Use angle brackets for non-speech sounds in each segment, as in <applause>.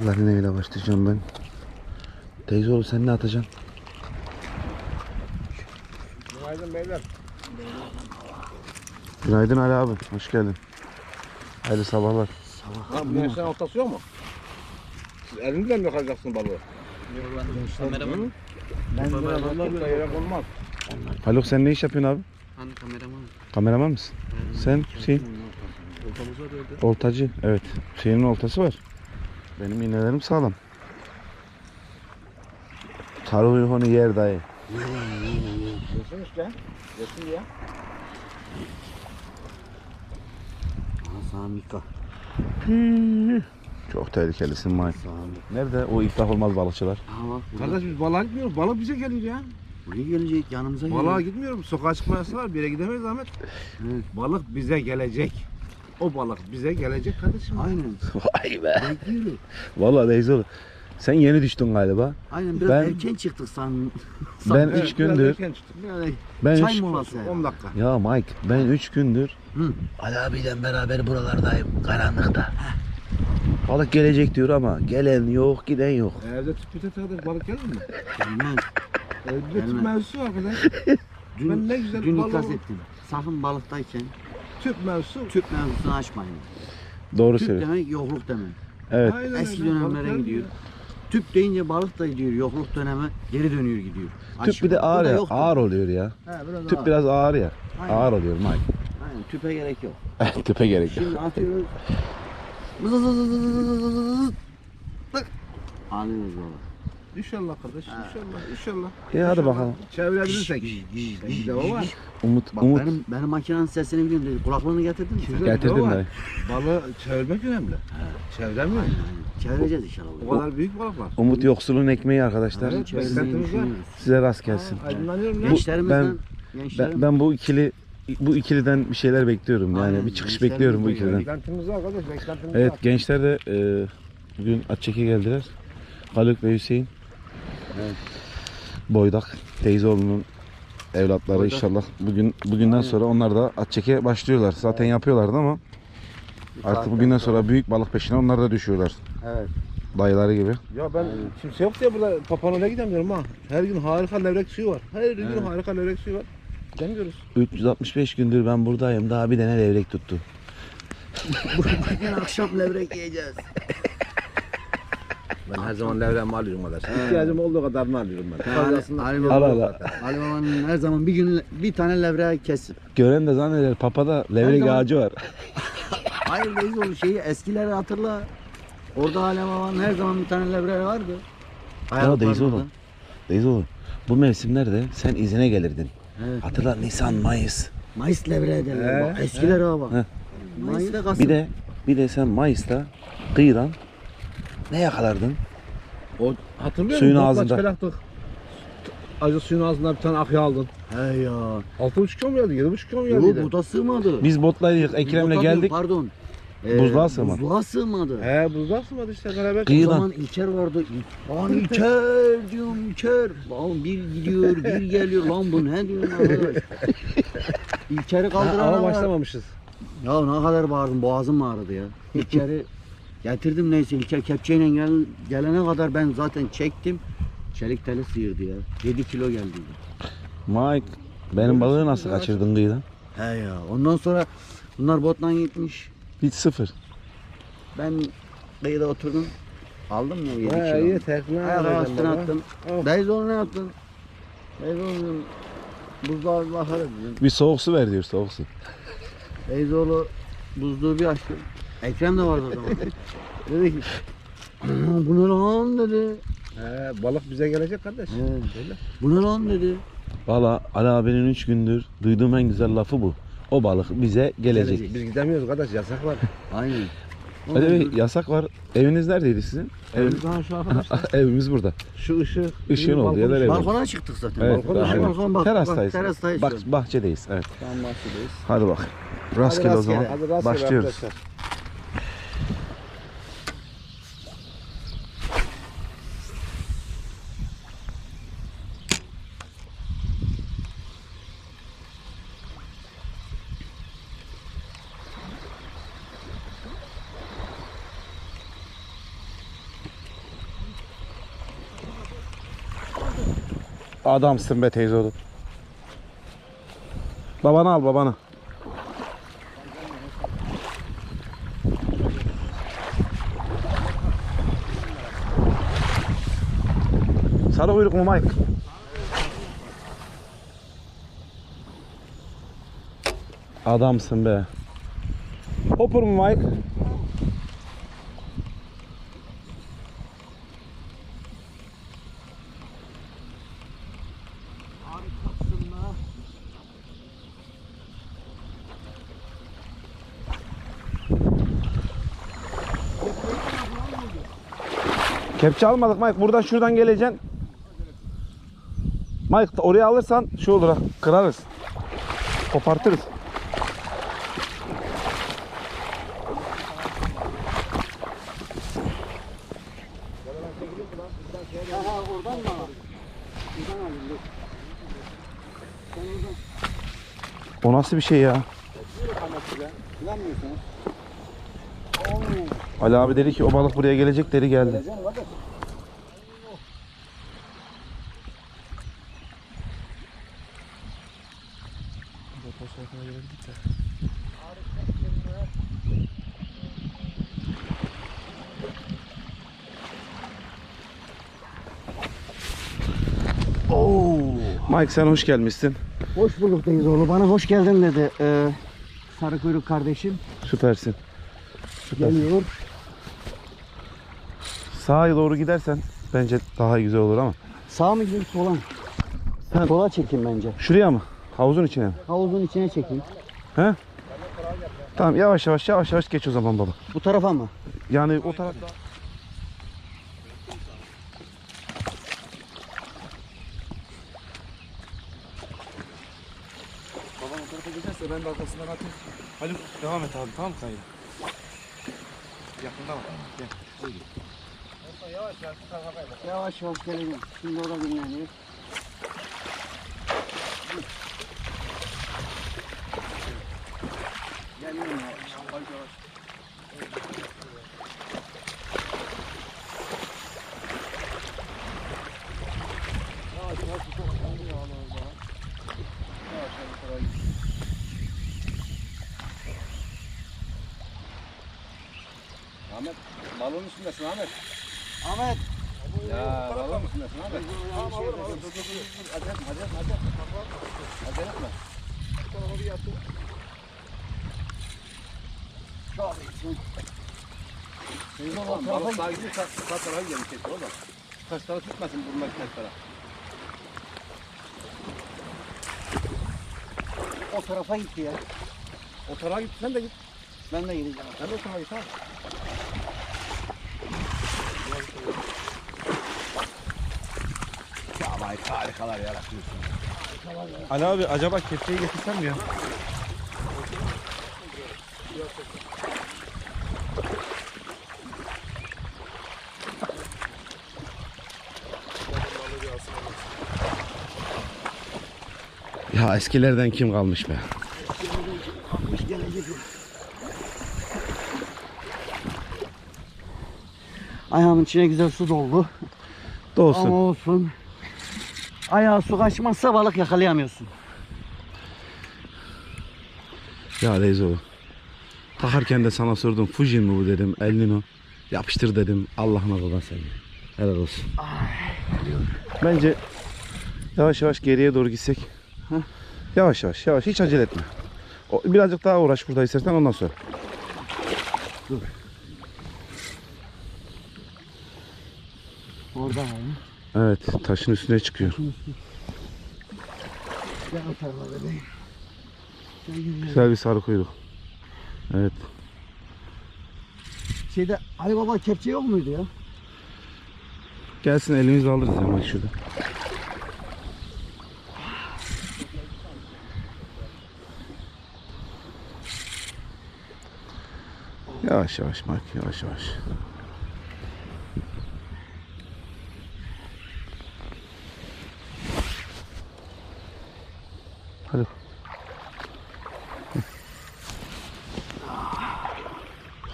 Larineyle başlayacağım ben. Teyze oğlu sen ne atacaksın? Günaydın beyler. Günaydın Ali abi. Hoş geldin. Hayırlı sabahlar. Lan bu yaştan ortası yok mu? Siz elinizle mi yakalayacaksın balığı? Kameraman. Ben de adamlar böyle yere konmaz. Haluk sen ne iş yapıyorsun abi? Hani kameraman. Kameraman mısın? Sen Hüseyin? Ortamıza döndü. Oltacı. Evet. Hüseyin'in oltası var. Benim iğnelerim sağlam. Sarı onu yer dayı. Yesin işte. Yesin ya. Samika. Çok tehlikelisin. Samika. Nerede o iflah olmaz balıkçılar? Kardeş biz balığa gitmiyoruz. Balık bize geliyor ya. Buraya gelecek yanımıza gelecek. Balığa gitmiyoruz. Sokağa çıkma yasağı var. Bir yere gidemeyiz Ahmet. Evet. Balık bize gelecek. O balık bize gelecek kardeşim. Aynen. Vay be. Bekliyoruz. Vallahi oğlu. Sen yeni düştün galiba. Aynen biraz Ben- erken çıktık san. Ben Evet, üç biraz gündür. erken çıktık. Böyle Ben çay üç, molası. 10 dakika. ya Mike ben üç gündür Hı. Ali abiyle beraber buralardayım karanlıkta. Balık gelecek diyor ama gelen yok giden yok. Evde tüp müte kadar balık gelir mi? Gelmez. Evde tüp Gelmez. mevzusu var arkadaş. Dün, Ben ne güzel dün balık- ikaz ettim. Sakın balıktayken Tüp mevzusu. tüp mevzusunu açmayın. Doğru Tüp demek yokluk demek. Evet. Aynen Eski öyle. dönemlere Balık gidiyor. gelmiyor. Tüp deyince balık da gidiyor. Yokluk dönemi geri dönüyor gidiyor. Tüp bir de Açmıyor. ağır da ya. yoktur. Ağır oluyor ya. He, biraz Tüp ağır. biraz ağır ya. Aynen. Ağır oluyor Mike. Aynen tüpe gerek yok. <laughs> Tüpe gerek yok. Şimdi atıyoruz. Tık. Alıyoruz baba. İnşallah kardeş. İnşallah. İnşallah. İyi hadi bakalım. Çevirebilirsek. Bir de o var. Umut, Bak Umut benim benim makinenin sesini biliyorum dedi. Kulaklığını getirdin mi? sen? Getirdim dayı. Balığı çevirmek önemli. Çeviremiyor. Çevireceğiz inşallah. O kadar büyük balık var. Umut yoksulun ekmeği arkadaşlar. Evet. Çevirmeyi beklentimiz var. düşünüyoruz. Size rast gelsin. Aydınlanıyorum ya. Gençlerimizden, Ben, gençlerim, ben bu ikili bu ikiliden bir şeyler bekliyorum. Yani Aynen, bir çıkış gençler bekliyorum bu ikiliden. Beklentimiz var kardeş. Beklentimiz Evet var. gençler de e, bugün Atçek'e geldiler. Haluk ve Hüseyin. Evet. Boydak teyzeoğlunun evlatları Boydak. inşallah bugün bugünden Aynen. sonra onlar da Atçek'e başlıyorlar. Zaten yapıyorlardı ama artık bugünden sonra büyük balık peşine onlar da düşüyorlar. Evet. Dayıları gibi. Ya ben Aynen. kimse yok diye burada Papano'ya gidemiyorum ha. Her gün harika levrek suyu var. Her gün Evet. harika levrek suyu var. Gidemiyoruz. 365 gündür ben buradayım. Daha bir tane levrek tuttu. Bugün akşam levrek yiyeceğiz. <laughs> Ben her zaman levremi alıyorum kardeş. İhtiyacım olduğu kadarını alıyorum ben. Ali, Fazlasını Ali, Al, Baba, al, al. Ali Baba'nın her zaman bir gün bir tane levreği kesip. Gören de zanneder papada levrek zaman- ağacı var. <laughs> Hayır reis oğlu şeyi eskileri hatırla. Orada Ali Baba'nın her zaman bir tane levreği vardı. Ya Deyzi Ayaklarında. oğlum. Deyzi oğlum. Bu mevsimlerde sen izine gelirdin. Evet. Hatırla Nisan, Mayıs. Mayıs levreği derler bak. Eskiler ha bak. He. Mayıs ve Kasım. Bir de bir de sen Mayıs'ta kıyıdan ne yakalardın? O hatırlıyor Suyun musun? ağzında. Çıkarttık. Acı suyun ağzından bir tane akya aldın. He ya. 6,5 kilo mu geldi? 7,5 kilo mu Yok geldi? bu da sığmadı. Biz botlaydık Ekrem'le bota geldik. Pardon. Buzluğa sığmadı. Buzluğa sığmadı. He buzluğa sığmadı işte beraber. O Kıyıdan. zaman İlker vardı. Lan İlker diyorum İlker. Lan bir gidiyor bir geliyor. Lan bu ne diyorum arkadaş. İlker'i Ha, kaldıran ama başlamamışız. Ya ne kadar bağırdım boğazım ağrıdı ya. İlker'i getirdim neyse İlker kepçeyle gel, gelene kadar ben zaten çektim. Çelik teli sıyırdı ya. 7 kilo geldi. Mike benim balığı nasıl kaçırdın kıyıdan? He ya. Ondan sonra bunlar botla gitmiş. Hiç sıfır. Ben kıyıda oturdum. Aldım ya 7 He kilo. iyi tekne. Ayağı üstüne attım. Oh. Beyzbol ne yaptın? Beyzbol diyorum. Buzluğa bakarız dedim. Bir soğuk su ver diyor soğuk su. Beyzbolu buzluğu bir açtım. Ekrem de vardı o zaman. dedi ki "Ana, bu ne lan dedi. He balık bize gelecek kardeş. He. Öyle. Bu ne lan dedi. Valla Ali abinin 3 gündür duyduğum en güzel lafı bu. O balık bize gelecek. Biz gidemiyoruz kardeş yasak var. Aynen. Hadi Bey yasak var. Eviniz neredeydi sizin? Evimiz daha şu arkadaşlar. <laughs> Evimiz burada. Şu ışık. Işığın olduğu yerler ev. Balkona çıktık zaten. Evet, Balkona, aynen. balkona bak. Terastayız. Bak, terastayız. Bak, bahçedeyiz. Evet. An bahçedeyiz. Hadi bak. Rastgele, o zaman. Hadi rastgele Başlıyoruz. arkadaşlar. Adamsın be teyze oğlum. Babanı al babanı. Sarı kuyruk mu Mike? Adamsın be. Hopper mu Mike? Kepçe almadık Mike. Buradan şuradan geleceksin. Mike oraya alırsan şu olur ha. Kırarız. Kopartırız. O nasıl bir şey ya? Ali abi dedi ki o balık buraya gelecek dedi geldi. Oo. Mike sen hoş gelmişsin. Hoş bulduk teyzeoğlu. Bana hoş geldin dedi. Ee, sarı kuyruk kardeşim Süpersin. Süpersin. geliyor. Sağa doğru gidersen bence daha güzel olur ama. Sağ mı gideyim sola mı? Sen- Sola çekeyim bence. Şuraya mı? Havuzun içine mi? Havuzun içine çekeyim. He? Tamam yavaş yavaş yavaş yavaş geç o zaman baba. Bu tarafa mı? Yani o taraf Babam o tarafa geçerse ben de arkasından atayım. Haluk devam et abi tamam mı kaydı? Yakında bak. Gel. Yavaş yavaş geleceğim. Şimdi orada dinleniyor. Geliyorum yavaş. Ahmet balonun üstündesin Ahmet. Ahmet. Ya balonun üstündesin Ahmet. Tamam Dur dur dur dur dur. Acele etme acele etme acele etme. Acele etme. Tamam, balık daha gidiyor. Sağ, sağ tarafa gidelim kesin oğlum. Taşları tutmasın burnundaki taşlara. O tarafa gitti ya. O tarafa git sen de git. Ben de gideceğim. Sen de o tarafa git. Vay harikalar yaratıyorsun. Ali abi acaba kepçeyi getirsem mi ya? Ya eskilerden kim kalmış be? Ayağımın içine güzel su doldu. Dolsun. Ama olsun. Ayağa su kaçmazsa balık yakalayamıyorsun. Ya Reizoğlu. Takarken de sana sordum. Fujin mi bu dedim. Elnino. Yapıştır dedim. Allah'ına kurban seni. Helal olsun. Bence yavaş yavaş geriye doğru gitsek. Yavaş yavaş yavaş. Hiç acele etme. O, birazcık daha uğraş burada istersen ondan sonra. Orada abi. Evet taşın üstüne çıkıyor. Güzel bir sarı kuyruk. Evet. Şeyde Ali Baba kepçe yok muydu ya? Gelsin elimizle alırız bak şurada. Yavaş yavaş Mark yavaş yavaş.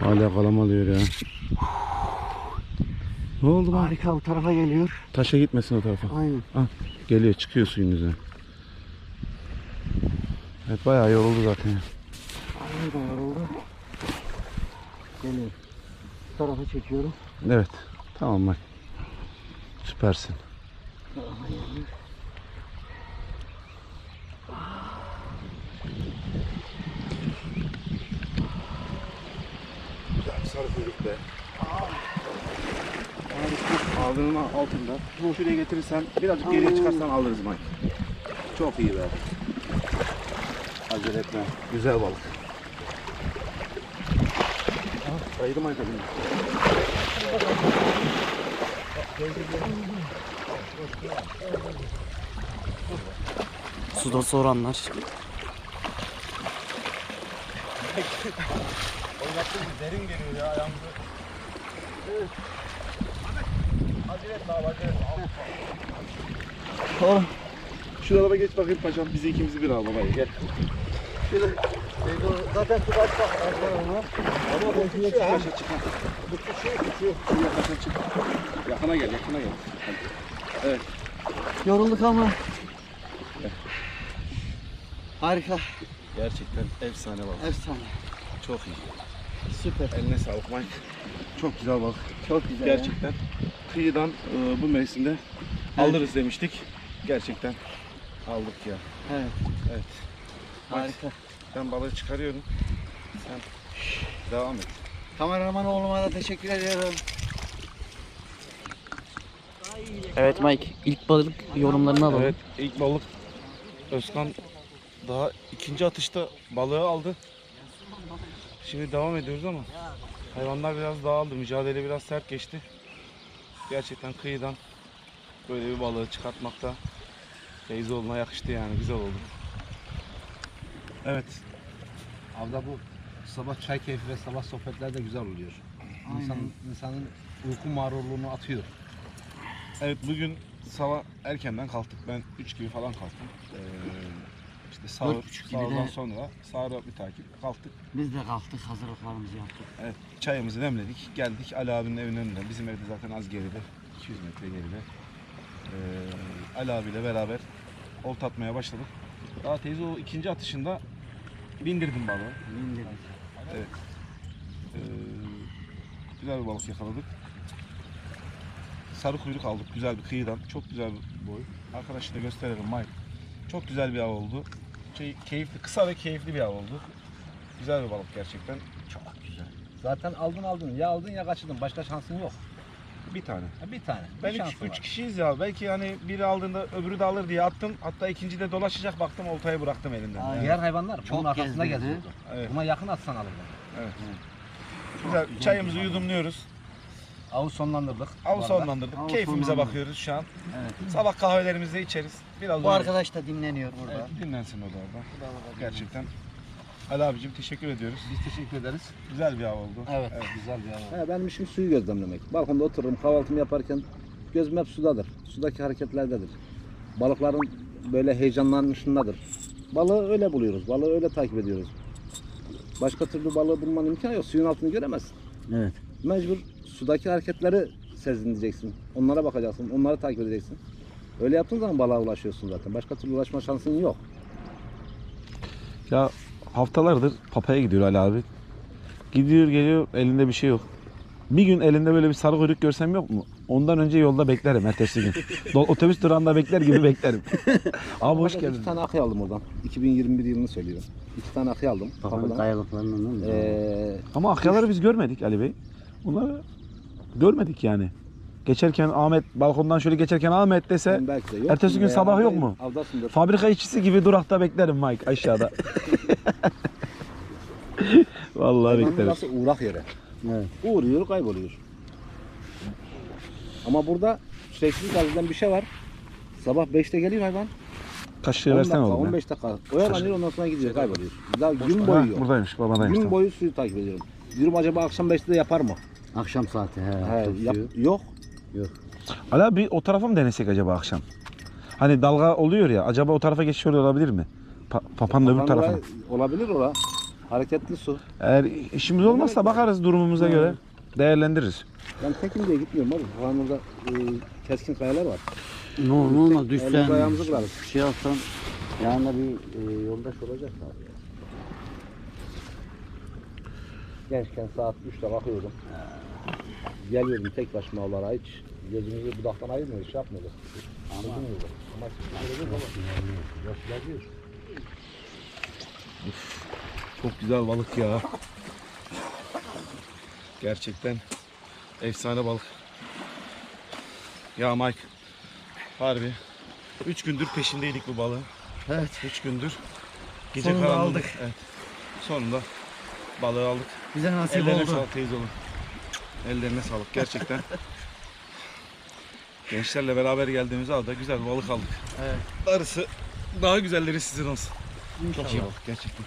Hala kalama alıyor ya. Ne oldu lan? Harika bu tarafa geliyor. Taşa gitmesin o tarafa. Aynen. Geliyor çıkıyor suyun üzerine. Evet bayağı yoruldu zaten. Aynen da yoruldu. Geliyor. Bu tarafa çekiyorum. Evet. Tamam bak. Süpersin. Güzel sarı kuyruk be. Ağzının altında. Bunu şuraya getirirsen birazcık geriye çıkarsan alırız Mike. Çok iyi be. Acele etme. Güzel balık. Kaydı Mike abinin. Suda soranlar. Derin geliyor ya ayağımıza. Acele etme abi acele etme. Oğlum. Şu tarafa geç bakayım paşam. Bizi ikimizi bir al babayı gel. Zaten su kaç bak. Ama bu küçüğü ha. Paşa çık. Bu küçüğü küçüğü. Şuraya paşa çık. Yakına gel yakına gel. Hadi. Yorulduk ama. Harika. Gerçekten efsane balık. Efsane. Çok iyi. Süper. Eline sağlık Mike. Çok güzel balık. Çok güzel. ya. Gerçekten kıyıdan e, bu mevsimde alırız demiştik. Gerçekten aldık ya. Evet. Evet. Harika. Ben balığı çıkarıyorum. Sen devam et. Kameraman oğluma da teşekkür ediyorum. Evet Mike ilk balık yorumlarını alalım. Evet ilk balık Özkan daha ikinci atışta balığı aldı. Şimdi devam ediyoruz ama hayvanlar biraz dağıldı. Mücadele biraz sert geçti. Gerçekten kıyıdan böyle bir balığı çıkartmakta Feyzoğlu'na yakıştı yani güzel oldu. Evet. Avda bu sabah çay keyfi ve sabah sohbetler de güzel oluyor. İnsanın, insanın uyku mağrurluğunu atıyor. Evet bugün sabah erkenden kalktık. Ben 3 gibi falan kalktım. Ee, işte sahur, buçuk gibi sahurdan de- sonra sahura bir takip kalktık. Biz de kalktık hazırlıklarımızı yaptık. Evet, çayımızı demledik. Geldik Ali abinin evinin önünden. Bizim evde zaten az geride. 200 metre geride. Ee, Ali abiyle beraber olta atmaya başladık. Daha teyze o ikinci atışında bindirdim balığı. İndirdik. Ee, güzel bir balık yakaladık. Sarı kuyruk aldık güzel bir kıyıdan. Çok güzel bir boy. Arkadaşı da gösterelim Mike. Çok güzel bir av oldu. Şey, keyifli, kısa ve keyifli bir av oldu. Güzel bir balık gerçekten. Çok güzel. Zaten aldın aldın. Ya aldın ya kaçırdın. Başka şansın yok. Bir tane. Ha, bir tane. Ben bir üç, şansın üç var. kişiyiz ya. Belki hani biri aldığında öbürü de alır diye attım. Hatta ikinci de dolaşacak baktım oltayı bıraktım elimden. Aynen. Diğer hayvanlar Çok bunun arkasında geziyordu. Evet. Buna yakın atsan alırdın. Evet. Güzel. güzel Çayımızı balık. yudumluyoruz. Avı sonlandırdık. bu Av arada. sonlandırdık. Av Keyfimize sonlandırdık. bakıyoruz şu an. Evet. Sabah kahvelerimizi içeriz. Biraz Bu arkadaş da dinleniyor burada. Evet, dinlensin o da orada. Gerçekten. Ali abicim teşekkür ediyoruz. Biz teşekkür ederiz. Güzel bir av oldu. Evet. Güzel bir av. He, benim işim suyu gözlemlemek. Balkonda otururum kahvaltımı yaparken gözüm hep sudadır. Sudaki hareketlerdedir. Balıkların böyle heyecanlanışındadır. Balığı öyle buluyoruz. Balığı öyle takip ediyoruz. Başka türlü balığı bulmanın imkanı yok. Suyun altını göremezsin. Evet. Mecbur sudaki hareketleri sezinleyeceksin. Onlara bakacaksın. Onları takip edeceksin. Öyle yaptığın zaman balığa ulaşıyorsun zaten. Başka türlü ulaşma şansın yok. Ya haftalardır papaya gidiyor Ali abi. Gidiyor geliyor elinde bir şey yok. Bir gün elinde böyle bir sarı kuyruk görsem yok mu? Ondan önce yolda beklerim ertesi gün. <laughs> Do- Otobüs durağında bekler gibi beklerim. <laughs> abi hoş geldin. İki tane akı aldım oradan. 2021 yılını söylüyorum. İki tane akı aldım. Kafadan. kayalıklarından değil mi? Ee, Ama akyaları biz görmedik Ali Bey. Bunları görmedik yani. Geçerken Ahmet balkondan şöyle geçerken Ahmet dese de yok. ertesi gün sabah yok mu? Avdasındır. fabrika işçisi gibi durakta beklerim Mike aşağıda. <laughs> Vallahi Hayvanın bekleriz. burası uğrak yere. Evet. Uğruyor, kayboluyor. Ama burada sürekli gazeden bir şey var. Sabah 5'te geliyor hayvan. Kaşığı 10 versene oğlum ya. 15 dakika. Oyalanıyor ondan sonra gidiyor, kayboluyor. Daha gün boyu yok. buradaymış babadaymış. Gün tamam. boyu suyu takip ediyorum. Diyorum acaba akşam 5'te de yapar mı? Akşam saati he. He, yap- suyu. Yok. Ali abi o tarafa mı denesek acaba akşam? Hani dalga oluyor ya acaba o tarafa geçiyor olabilir mi? Pa- papanın öbür Kapan tarafa. oraya- Olabilir ora. Hareketli su. Eğer işimiz olmazsa bakarız durumumuza göre. değerlendiririz. Ben tekim diye gitmiyorum abi. Bu orada e, keskin kayalar var. Ne olur ne olmaz düşsen ayağımızı kırarız. bir şey yapsan yanında bir e, yoldaş olacak abi. ya. Gençken saat 3'te kalkıyordum. Geliyordum tek başıma avlara hiç gözümüzü budaktan ayırmıyoruz, şey yapmıyoruz. Ama Ama diyor. Çok güzel balık ya. Gerçekten efsane balık. Ya Mike harbi 3 gündür peşindeydik bu balığın. Evet. 3 gündür. Gece Sonunda karanlığı- aldık. Evet. Sonunda balığı aldık. Bize nasip Ellerine oldu. sağlık teyze oğlum. Ellerine sağlık gerçekten. <laughs> Gençlerle beraber geldiğimiz avda güzel bir balık aldık. Evet. Darısı daha güzelleri sizin olsun. Çok iyi balık gerçekten.